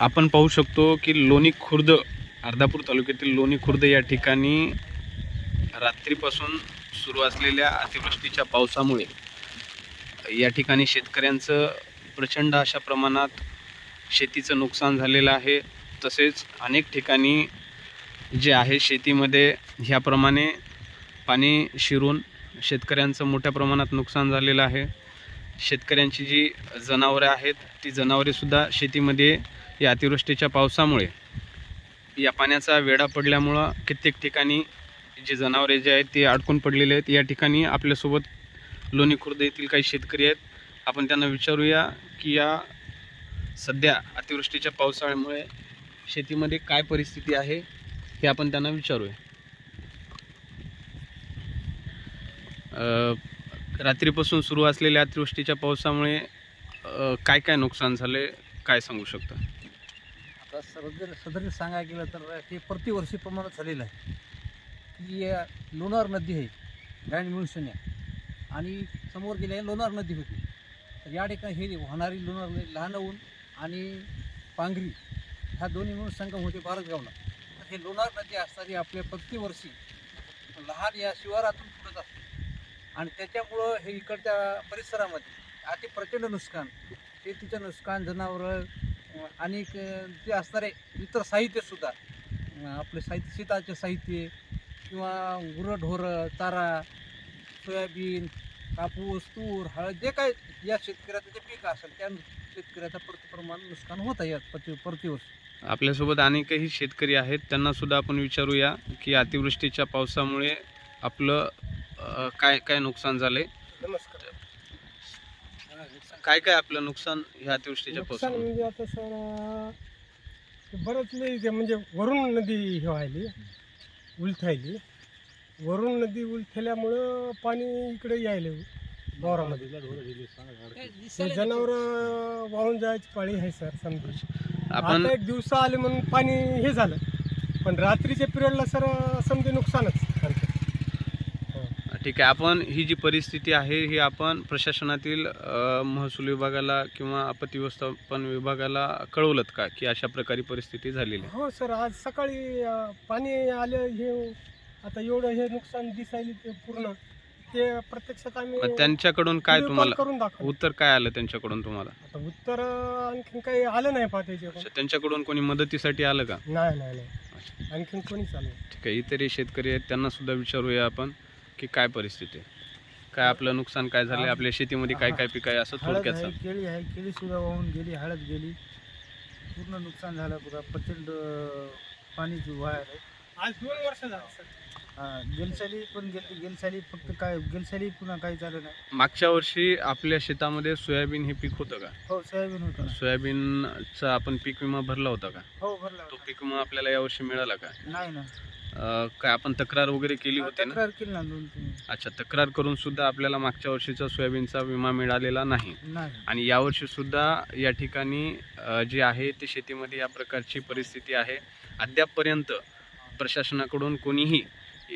आपण पाहू शकतो की लोणी खुर्द अर्धापूर तालुक्यातील लोणी खुर्द या ठिकाणी रात्रीपासून सुरू असलेल्या अतिवृष्टीच्या पावसामुळे या ठिकाणी शेतकऱ्यांचं प्रचंड अशा प्रमाणात शेतीचं नुकसान झालेलं आहे. तसेच अनेक ठिकाणी जे आहे शेतीमध्ये ह्याप्रमाणे पाणी शिरून शेतकऱ्यांचं मोठ्या प्रमाणात नुकसान झालेलं आहे. शेतकऱ्यांची जी जनावरे आहेत ती जनावरेसुद्धा शेतीमध्ये या अतिवृष्टीच्या पावसामुळे या पाण्याचा वेढा पडल्यामुळं कित्येक ठिकाणी जे जनावरे जे आहेत ते अडकून पडलेले आहेत. या ठिकाणी आपल्यासोबत लोणी खुर्द येथील काही शेतकरी आहेत. आपण त्यांना विचारूया की या सध्या अतिवृष्टीच्या पावसाळ्यामुळे शेतीमध्ये काय परिस्थिती आहे हे आपण त्यांना विचारूया. रात्रीपासून सुरू असलेल्या अतिवृष्टीच्या पावसामुळे काय काय नुकसान झाले काय सांगू शकता? आता सदर सदर सांगायला गेलं तर हे प्रतिवर्षी प्रमाणात झालेलं आहे. की लोणार नदी आहे ग्रँड मिळून आणि समोर गेल्या लोणार नदी होती. तर या ठिकाणी हे वाहणारी लोणार नदी लहान ऊन आणि पांघरी ह्या दोन्ही मिळून संगम होते भारतगावला. तर हे लोणार नदी असणारी आपल्या प्रतिवर्षी लहान या शिवारातून फुटत असते आणि त्याच्यामुळं हे इकडच्या परिसरामध्ये अति प्रचंड नुकसान शेतीचं नुकसान जनावरं आणि जे असणारे इतर साहित्यसुद्धा आपले साहित्य शेताचे साहित्य किंवा गुरंढोरं चारा सोयाबीन कापूस तूर हळद जे काय या शेतकऱ्याचं जे पीक असेल त्या शेतकऱ्याचं प्रतिप्रमाण नुकसान होत आहे प्रति प्रतिवर्षी. आपल्यासोबत अनेकही शेतकरी आहेत. त्यांना सुद्धा आपण विचारूया की अतिवृष्टीच्या पावसामुळे आपलं काय काय नुकसान झाले नमस्कार. काय काय आपलं नुकसान ह्या अतिवृष्टीच्या नुकसान पावसामुळे म्हणजे आता सर बरंच लई ते म्हणजे वरून नदी हे व्हायली उलथायली. वरून नदी उलथल्यामुळं पाणी इकडे यायले वावरामध्ये. ते जनावर वाहून जायची पाळी आहे सर समजा. आपण आता एक दिवसा आले म्हणून पाणी हे झालं. पण रात्रीच्या पिरियडला सर समजे नुकसानच. ठीक आहे. आपण ही जी परिस्थिती आहे ही आपण प्रशासनातील महसूल विभागाला किंवा आपत्ती व्यवस्थापन विभागाला कळवलं का? की अशा प्रकारे परिस्थिती झालेली आहे? हो सर आज सकाळी अं, पाणी आलं हे आता एवढं हे नुकसान दिसायली ते पूर्ण. ते प्रत्यक्षात आम्ही मग त्यांच्याकडून काय तुम्हाला? करून दाखवलं उत्तर काय आलं त्यांच्याकडून तुम्हाला? आता उत्तर अं, आणखीन काही आलं नाही पहा त्याच्याकडून अच्छा, त्यांच्याकडून कोणी मदतीसाठी आलं का? नाही नाही नाही. आणखीन कोणीच आलं नाही. ठीक आहे इतरही शेतकरी आहेत त्यांना सुद्धा विचारूया आपण. की काय परिस्थिती आहे? काय आपलं नुकसान काय झालं? आपल्या शेतीमध्ये काय काय पीक आहे? असं हळद थोडक्यात आहे सांग. केळी आहे केळी सुद्धा वाहून गेली हळद गेली. पूर्ण नुकसान झालं पुरा प्रचंड पाणीची वायर आहे. आज दोन वर्ष झालं सर. हा, गेलसाली पण गेल गेलसाली फक्त काय गेलसाली पुन्हा काही झालं नाही. मागच्या वर्षी आपल्या शेतामध्ये सोयाबीन हे पीक होतं का? हो सोयाबीन होतं ना. सोयाबीनचा आपण पीक विमा भरला होता का? हो भरला तो होता. पीक विमा आपल्याला यावर्षी मिळाला का? नाही ना. काय आपण तक्रार वगैरे केली होती ना? तक्रार केली ना दोन तीन अच्छा तक्रार करून सुद्धा आपल्याला मागच्या वर्षीचा सोयाबीनचा विमा मिळालेला नाही. नाही. आणि यावर्षी सुद्धा या ठिकाणी अ, जे आहे ते शेतीमध्ये या प्रकारची परिस्थिती आहे. अद्यापपर्यंत प्रशासनाकडून कोणीही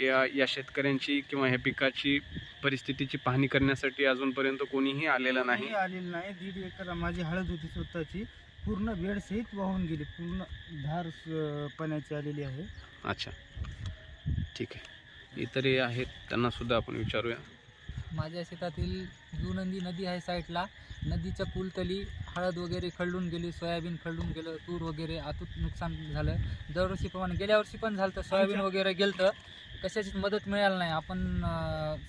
या या शेतकऱ्यांची किंवा ह्या पिकाची परिस्थितीची पाहणी करण्यासाठी अजूनपर्यंत कोणीही आलेलं नाही. नाही आलेली नाही. दीड एकर माझी हळद होती स्वतःची. पूर्ण बेडसहित वाहून गेली. पूर्ण धार स- पाण्याची आलेली आहे. अच्छा. ठीक आहे. इतरही आहेत त्यांना सुद्धा आपण विचारूया. माझ्या शेतातील जुनंदी नदी आहे साईडला. नदीच्या पुलतली हळद वगैरे खळून गेली सोयाबीन खळून गेलं तूर वगैरे आतून नुकसान झालं. दरवर्षीप्रमाणे गेल्या वर्षी पण झालं तर सोयाबीन वगैरे गेलं तर कशाचीच मदत मिळाली नाही. आपण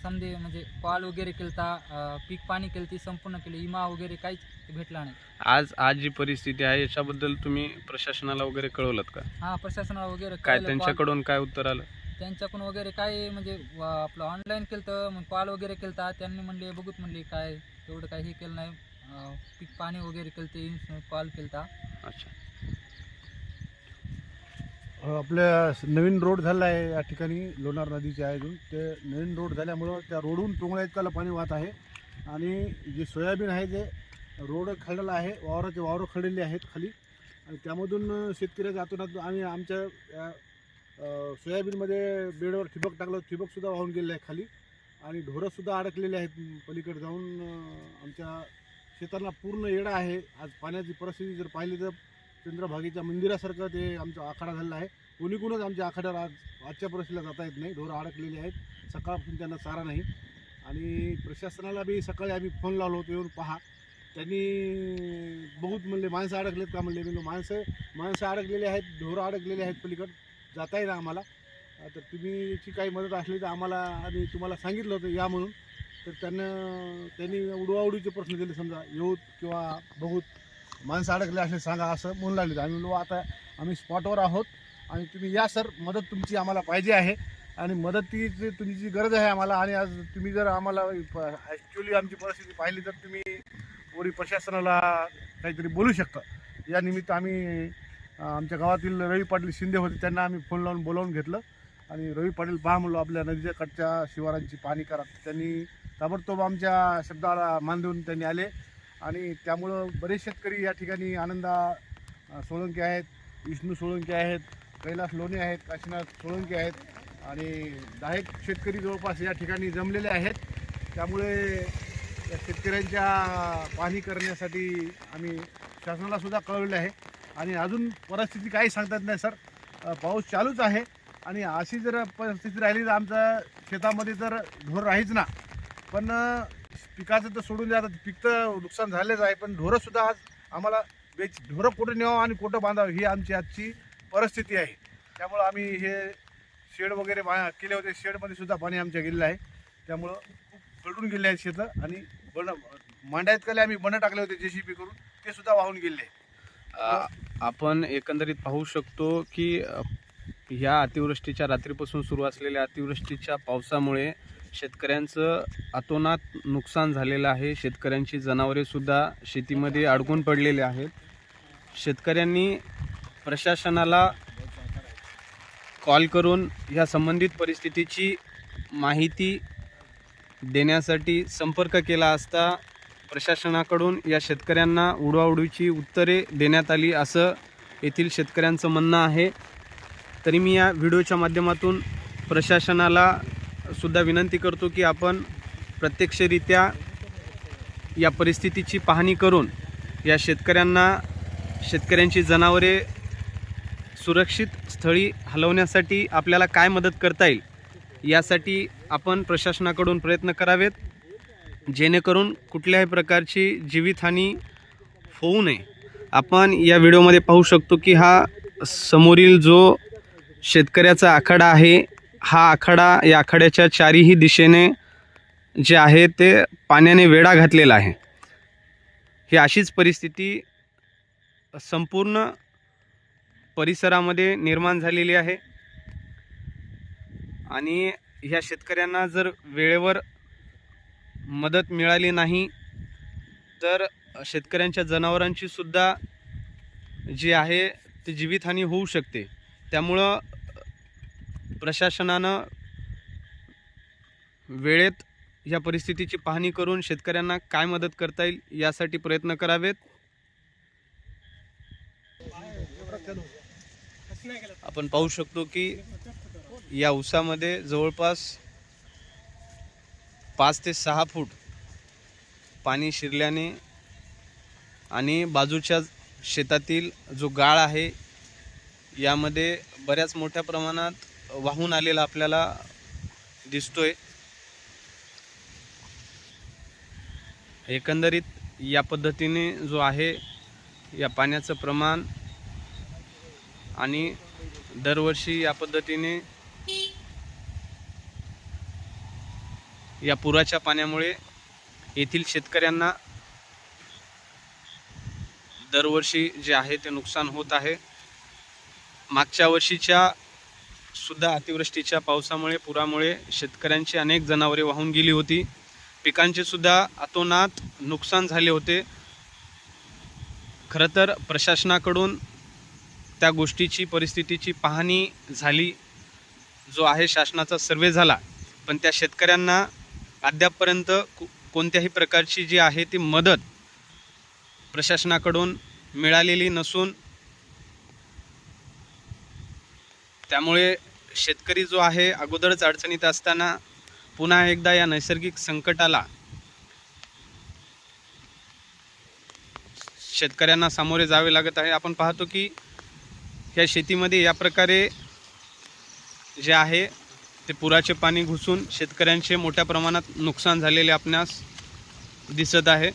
समजे म्हणजे पाल वगैरे केलता पीक पाणी केलं ती संपूर्ण केली. विमा वगैरे काहीच भेटला नाही. आज आज जी परिस्थिती आहे याच्याबद्दल तुम्ही प्रशासनाला वगैरे कळवलं का? हा प्रशासनाला वगैरे काय त्यांच्याकडून काय उत्तर आलं? त्यांच्याकडून वगैरे काय म्हणजे व- आपलं ऑनलाईन केलं तर मग कॉल वगैरे केलता. त्यांनी म्हणले बघूत म्हणले काय एवढं काही हे केलं नाही. अं, पीक पाणी वगैरे केलं ते कॉल केलता. अच्छा. आपल्या स- नवीन रोड झाला आहे या ठिकाणी लोणार नदीच्या आहे अजून. ते नवीन रोड झाल्यामुळं त्या रोडहून टोंगळ्या इतकाला पाणी वाहत आहे. आणि जे सोयाबीन आहे ते रोड खडलेला आहे वावराचे वावरं खडलेली आहेत खाली. आणि त्यामधून शेतकऱ्याच्या हातून आम्ही आमच्या या, सोयाबीनमध्ये बेडवर ठिबक टाकलं ठिबकसुद्धा वाहून गेलेलं आहे खाली. आणि ढोरंसुद्धा अडकलेले आहेत पलीकडे जाऊन. आमच्या शेतांना पूर्ण येडा आहे. आज पाण्याची परिस्थिती जर पाहिली तर चंद्रभागेच्या मंदिरासारखं ते आमचा आखाडा झालेला आहे. कोणीकडूनच आमच्या आखाड्यावर आज आजच्या परिस्थितीला जाता येत नाही. ढोरं अडकलेली आहेत. सकाळपासून त्यांना चारा नाही. आणि प्रशासनाला बी सकाळी आम्ही फोन लावलो होतो येऊन पहा. त्यांनी बहुत म्हणले माणसं अडकलेत का म्हणले? मी माणसं माणसं अडकलेली आहेत ढोरं अडकलेले आहेत पलीकड. जाता येईल आम्हाला. तर तुम्हीची काही मदत असली तर आम्हाला आम्ही तुम्हाला सांगितलं होतं या म्हणून. तर त्यांना त्यांनी उडवाउडीचे प्रश्न दिले समजा येऊत किंवा बहुत माणसं अडकले असले सांगा असं म्हणून लागले. आम्ही लो आता आम्ही स्पॉटवर आहोत आणि तुम्ही या सर. मदत तुमची आम्हाला पाहिजे आहे आणि मदतीची तुमची गरज आहे आम्हाला आणि आज तुम्ही जर आम्हाला ॲक्च्युली आमची परिस्थिती पाहिली तर तुम्ही पोरी प्रशासनाला काहीतरी बोलू शकता. या निमित्त आम्ही आमच्या गावातील रवी पाटील शिंदे होते त्यांना आम्ही फोन लावून बोलावून घेतलं. आणि रवी पाटील पहा म्हणलो आपल्या नदीच्या कडच्या शिवारांची पाणी करा. त्यांनी ताबडतोब आमच्या शब्दाला मान देऊन त्यांनी आले. आणि त्यामुळं बरेच शेतकरी या ठिकाणी आनंदा सोळंकी सोळंके आहेत विष्णू सोळंके आहेत कैलास लोणे आहेत काशीनाथ सोळंके आहेत. आणि दहा एक शेतकरी जवळपास या ठिकाणी जमलेले आहेत. त्यामुळे या शेतकऱ्यांच्या पाहणी करण्यासाठी आम्ही शासनालासुद्धा कळवले कळवलेलं आहे. आणि अजून परिस्थिती काही सांगतात नाही सर. पाऊस चालूच आहे. आणि अशी जर परिस्थिती राहिली तर आमच्या शेतामध्ये तर ढोर राहीच ना. पण पिकाचं तर सोडून जातात पिक पीक तर नुकसान झालेच आहे पण ढोरंसुद्धा आज आम्हाला बेच ढोरं कुठं न्यावं आणि कुठं बांधावं ही आमची आजची परिस्थिती आहे. त्यामुळं आम्ही हे शेड वगैरे बा केले होते. शेडमध्ये सुद्धा पाणी आमच्या गेलेलं आहे. त्यामुळं खूप गळून गेले आहेत शेतं आणि बण मांड्यात कले आम्ही बंड टाकले होते जे सी पी करून. ते सुद्धा वाहून गेले. आहे आपण एकंदरीत पाहू शकतो की ह्या अतिवृष्टीच्या रात्रीपासून सुरू असलेल्या अतिवृष्टीच्या पावसामुळे शेतकऱ्यांचं अतोनात नुकसान झालेलं आहे. शेतकऱ्यांची जनावरेसुद्धा शेतीमध्ये अडकून पडलेले आहेत. शेतकऱ्यांनी प्रशासनाला कॉल करून ह्या संबंधित परिस्थितीची माहिती देण्यासाठी संपर्क केला असता प्रशासनाकडून या शेतकऱ्यांना उडवाउडवीची उत्तरे देण्यात आली असं येथील शेतकऱ्यांचं म्हणणं आहे. तरी मी या व्हिडिओच्या माध्यमातून प्रशासनाला सुद्धा विनंती करतो की आपण प्रत्यक्षरित्या या परिस्थितीची पाहणी करून या शेतकऱ्यांना शेतकऱ्यांची जनावरे सुरक्षित स्थळी हलवण्यासाठी आपल्याला काय मदत करता येईल यासाठी आपण प्रशासनाकडून प्रयत्न करावेत. जेणेकरून कुठल्याही प्रकारची जीवितहानी होऊ नये. आपण या व्हिडिओमध्ये पाहू शकतो की हा समोरील जो शेतकऱ्याचा आखाडा आहे हा आखाडा या आखाड्याच्या चारीही दिशेने जे आहे ते पाण्याने वेढा घातलेला आहे. ही अशीच परिस्थिती संपूर्ण परिसरामध्ये निर्माण झालेली आहे. आणि ह्या शेतकऱ्यांना जर वेळेवर मदत मिळाली नाही तर शेतकऱ्यांच्या जनावरांची सुद्धा जी आहे ती जीवितहानी होऊ शकते. त्यामुळं प्रशासनानं वेळेत या परिस्थितीची पाहणी करून शेतकऱ्यांना काय मदत करता येईल यासाठी प्रयत्न करावेत. आपण पाहू शकतो की या ऊसामध्ये जवळपास पाच ते सहा फूट पाणी शिरल्याने आणि बाजूच्या शेतातील जो गाळ आहे यामध्ये बऱ्याच मोठ्या प्रमाणात वाहून आलेला आपल्याला दिसतोय. एकंदरीत या पद्धतीने जो आहे या पाण्याचं प्रमाण आणि दरवर्षी या पद्धतीने या पुराच्या पाण्यामुळे येथील शेतकऱ्यांना दरवर्षी जे आहे ते नुकसान होत आहे. मागच्या वर्षीच्या सुद्धा अतिवृष्टीच्या पावसामुळे पुरामुळे शेतकऱ्यांची अनेक जनावरे वाहून गेली होती. पिकांचे सुद्धा अतोनात नुकसान झाले होते. खरं तर प्रशासनाकडून त्या गोष्टीची परिस्थितीची पाहणी झाली जो आहे शासनाचा सर्वे झाला. पण त्या शेतकऱ्यांना अद्यापपर्यंत कोणत्याही प्रकारची जी आहे ती मदत प्रशासनाकडून मिळालेली नसून त्यामुळे शेतकरी जो आहे अगोदरच अडचणीत असताना पुन्हा एकदा या नैसर्गिक संकटाला शेतकऱ्यांना सामोरे जावे लागत आहे. आपण पाहतो की या शेतीमध्ये या प्रकारे जे आहे ते पुराचे पाणी घुसून शेतकऱ्यांचे मोठ्या प्रमाणात नुकसान झालेले आपणास दिसत आहे.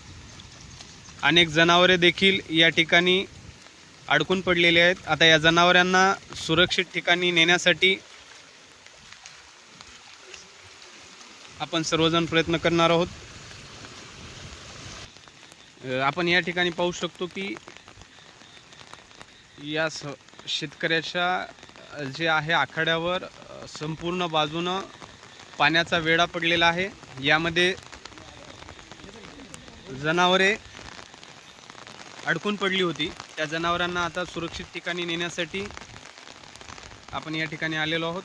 अनेक जनावरे देखील या ठिकाणी अडकून पडलेली आहेत. आता या जनावरांना सुरक्षित ठिकाणी नेण्यासाठी आपण सर्वजण प्रयत्न करणार आहोत. आपण या ठिकाणी पाहू शकतो की या स शेतकऱ्याच्या जे आहे आखाड्यावर संपूर्ण बाजूनं पाण्याचा वेढा पडलेला आहे. यामध्ये जनावरे अडकून पडली होती. त्या जनावरांना आता सुरक्षित ठिकाणी नेण्यासाठी आपण या ठिकाणी आलेलो आहोत.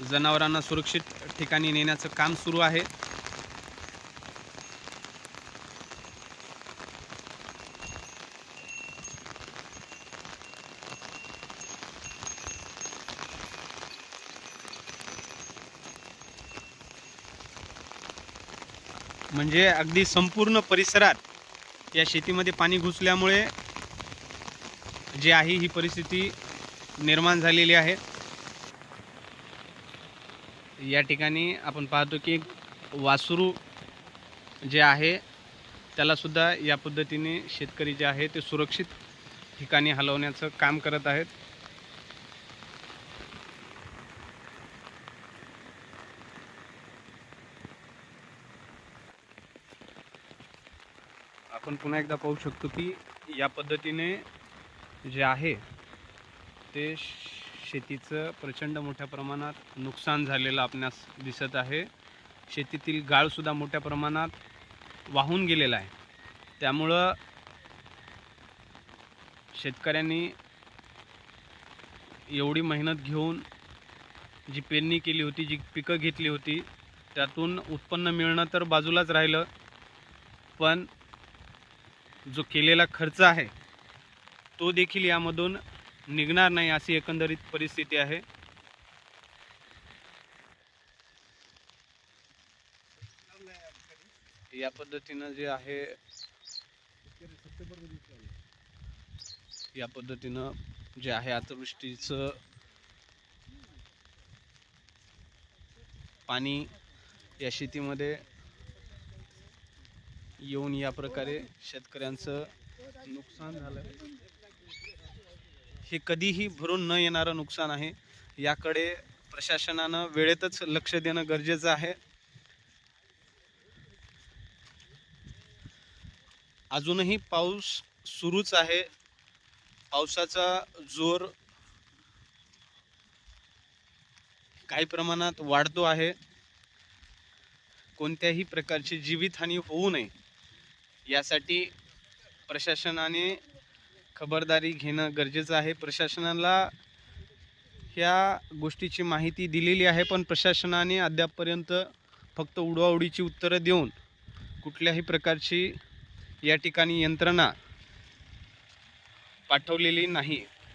जनावरांना सुरक्षित ठिकाणी नेण्याचं काम सुरू आहे. म्हणजे अगदी संपूर्ण परिसरात या शेतीमध्ये पाणी घुसल्यामुळे जी आहे ही परिस्थिती निर्माण झालेली आहे. या ठिकाणी आपण पाहतो की वासरू जे आहे त्यालासुद्धा या पद्धतीने शेतकरी जे आहे ते सुरक्षित ठिकाणी हलवण्याचं काम करत आहेत. आपण पुन्हा एकदा पाहू शकतो की या पद्धतीने जे आहे ते शेतीचं प्रचंड मोठ्या प्रमाणात नुकसान झालेलं आपणास दिसत आहे. शेतीतील गाळसुद्धा मोठ्या प्रमाणात वाहून गेलेला आहे. त्यामुळं शेतकऱ्यांनी एवढी मेहनत घेऊन जी पेरणी केली होती जी पिकं घेतली होती त्यातून उत्पन्न मिळणं तर बाजूलाच राहिलं. पण जो केलेला खर्च आहे तो देखील यामधून निघणार नाही अशी एकंदरीत परिस्थिती आहे. या पद्धतीनं जे आहे या पद्धतीनं जे आहे अतिवृष्टीचं पाणी या शेतीमध्ये येऊन या प्रकारे शेतकऱ्यांचं नुकसान झालं. हे कधीही भरून न येणारं नुकसान आहे. याकडे प्रशासनानं वेळेतच लक्ष देणं गरजेचं आहे. अजूनही पाऊस सुरूच आहे. पावसाचा जोर काही प्रमाणात वाढतो आहे. कोणत्याही प्रकारची जीवितहानी होऊ नये. यासाठी प्रशासनाने खबरदारी घेणं गरजेचं आहे. प्रशासनाला ह्या गोष्टीची माहिती दिलेली आहे पण प्रशासनाने अद्यापपर्यंत फक्त उडवाउडीची उत्तरं देऊन कुठल्याही प्रकारची या ठिकाणी यंत्रणा पाठवलेली नाही.